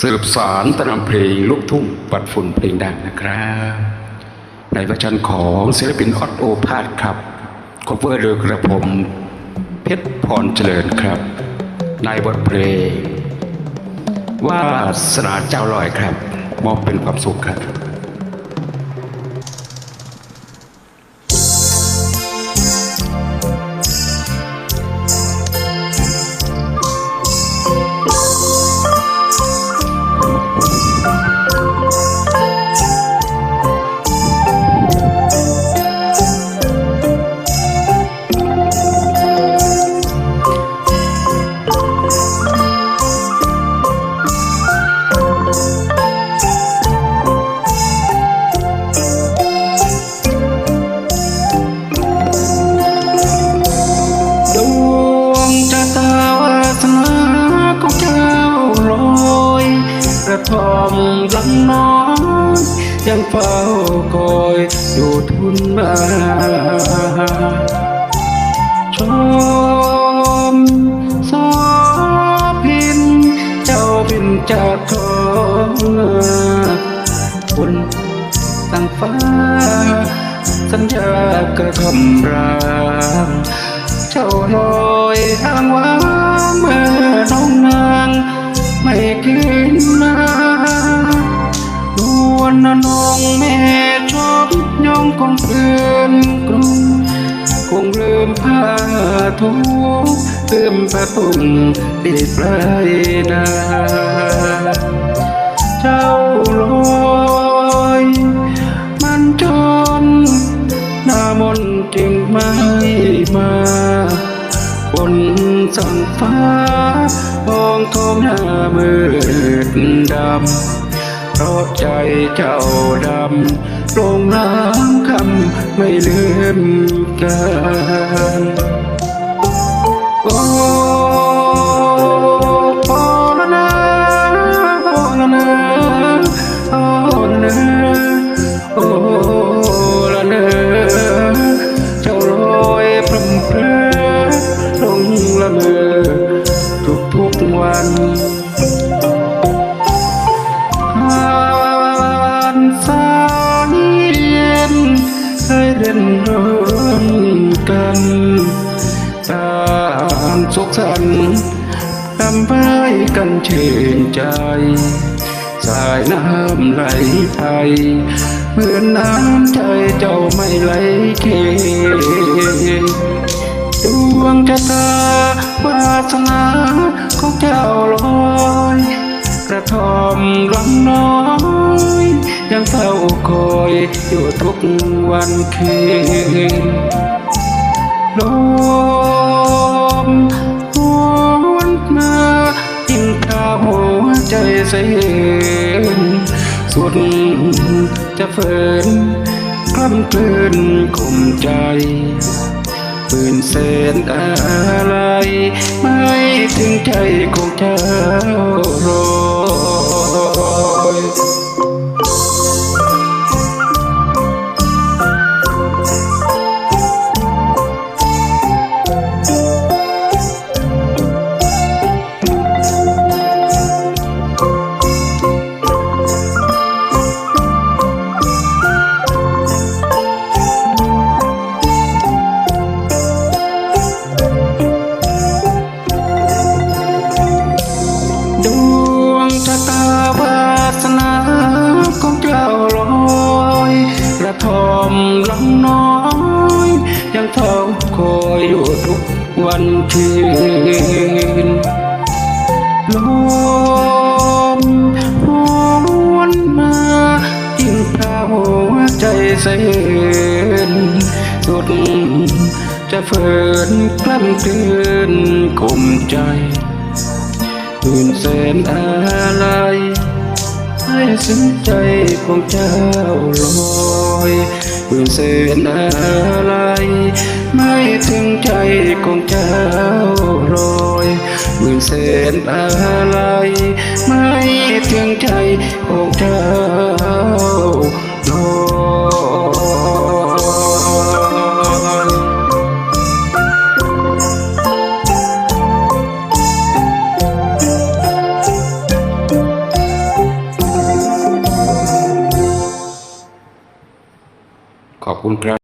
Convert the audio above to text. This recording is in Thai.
สืบสารตนำเพลงลูกทุ่งปัดฝุ่นเพลงดังนะครับ ในเวอร์ชันของศิลปินออตโอพาดครับคเวอร์โดยกระผมเพชรพรเจริญครับ ในบทเพลงว่าสนาเจ้าลอยครับ มอบเป็นความสุขครับ อมลำน้อยยังเฝ้าคอยอยู่ทุนมาชมสอพิน เจ้าบินจากท้องบนตั้งฟ้า สัญญากระทำรางเจ้าลอยทางวา เพื่อนกรุงคงลืมผ้าทุกลืมผ้าตุ้งดีปลายนาเจ้าลอยมันจนหน้ามนต์จึงไม่มาบนสังฟ้ามองท้องหน้ามืดดำเพราะใจเจ้าดำลงน้ำ ไม่ลืมกันโอ้พอแล้วนะพอแล้วนะพอแล้วนะโอ้ละเนอเจ้าลอยพรำเพรลงละเมอทุกทุกวันผ่านสา เคยเล่นร่วมกันตาสุขสันต์ทำให้กันชื่นใจ สายน้ำไหลไปเหมือนน้ำใจเจ้าไม่ไหลเทดวงชะตาวาสนาของเจ้าลอย กระทอมลำน้อยยัง ยอยู่ทุกวันคืนลมหวนมายิ่งข้าหัวใจเสียนสุดจะเฟินกล้ำกลืนข่มใจปืนเส้นอะไร ไม่ถึงใจของเจ้ารอ มลำน้อย ยังเฝ้าคอยอยู่ทุกวันคืนลมหวนมายิ่งพาหัวใจเส้นสุดจะเฟินกล้ำกลืนข่มใจตื่นแสนอะไรให้ซึ้งใจของเจ้าลอย ตื่นแสนอะไรไม่ถึงใจของเจ้ารอยตื่นแสนอะไรไม่ถึงใจของเจ้า comprar.